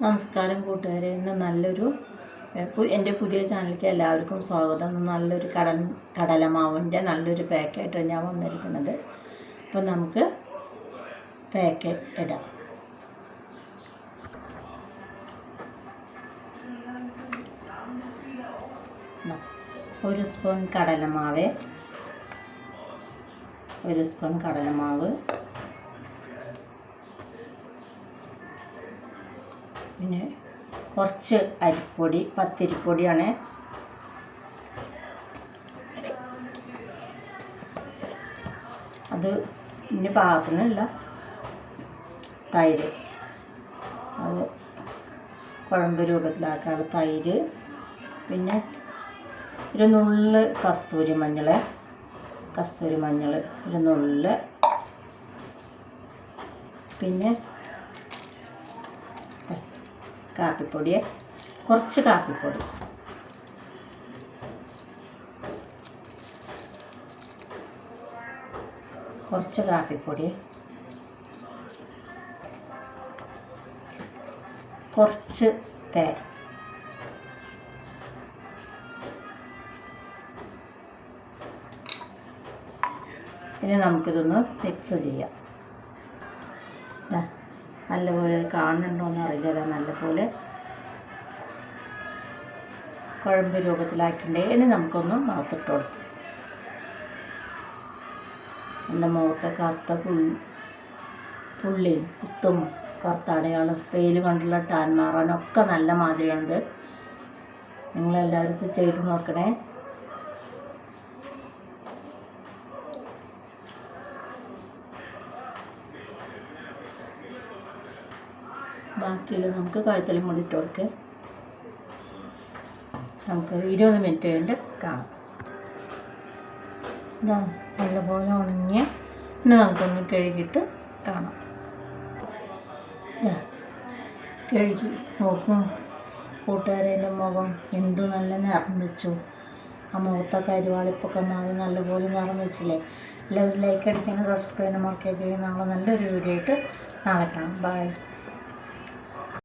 നമസ്കാരം കൂട്ടുകാരെ. ഇന്ന് നല്ലൊരു എന്റെ പുതിയ ചാനലിലേക്ക് എല്ലാവർക്കും സ്വാഗതം. നല്ലൊരു കടൽ കടലമാവിന്റെ നല്ലൊരു പാക്കായിട്ടാണ് ഞാൻ വന്നിരിക്കുന്നത്. അപ്പം നമുക്ക് പാക്കറ്റ് ഇടാം. ഒരു സ്പൂൺ കടലമാവ്. ഒരു സ്പൂൺ കടലമാവ്. പിന്നെ കുറച്ച് അരിപ്പൊടി പത്തിരിപ്പൊടിയാണ്. അത് ഇനി പാകത്തിനല്ല തൈര്. അത് കുഴമ്പ് രൂപത്തിലാക്കാനുള്ള തൈര്. പിന്നെ ഒരു നുള്ള് കസ്തൂരി മഞ്ഞൾ കസ്തൂരി മഞ്ഞൾ ഒരു നുള്ള്. പിന്നെ കാപ്പിപ്പൊടി കുറച്ച് കാപ്പിപ്പൊടി. കുറച്ച് കാപ്പിപ്പൊടി. കുറച്ച് തേ ഇനി നമുക്കിതൊന്ന് മിക്സ് ചെയ്യാം. നല്ലപോലെ കാണുന്നുണ്ടോയെന്ന് അറിയില്ല. അതാ നല്ലപോലെ കുഴമ്പ് രൂപത്തിലാക്കിണ്ടേ ഇനി നമുക്കൊന്ന് മുഖത്തിട്ട് കൊടുക്കാം. എന്റെ മുഖത്തെ കറുത്ത പുള്ളി പുള്ളിയും കുത്തും കറുത്ത അടയാളം വെയിൽ കൊണ്ടുള്ള ടാൻ മാറാനൊക്കെ നല്ല മാതിരിയുണ്ട്. നിങ്ങളെല്ലാവർക്കും ചെയ്ത് നോക്കണേ. ബാക്കിയുള്ള നമുക്ക് കഴുത്തിൽ മുടി ഇട്ട് കൊടുക്കുക നമുക്ക് ഇരുപത് മിനിറ്റ് കൊണ്ട് കാണാം. ഇതാ നല്ലപോലെ ഉണങ്ങിയ പിന്നെ നമുക്കൊന്ന് കഴുകിയിട്ട് കാണാം. കഴുകി നോക്കും. കൂട്ടുകാരന്റെ മുഖം എന്തു നല്ല നിറം വെച്ചു. ആ മുഖത്തെ കരുവാളിപ്പൊക്കെ മാറി നല്ലപോലെ നിറം വെച്ചില്ലേ? എല്ലാവരും ലൈക്ക് അടിക്കാനും സബ്സ്ക്രൈബ് ചെയ്യുന്ന നാളെ നല്ലൊരു വീഡിയോ ആയിട്ട് നാളെ കാണാം. ബൈ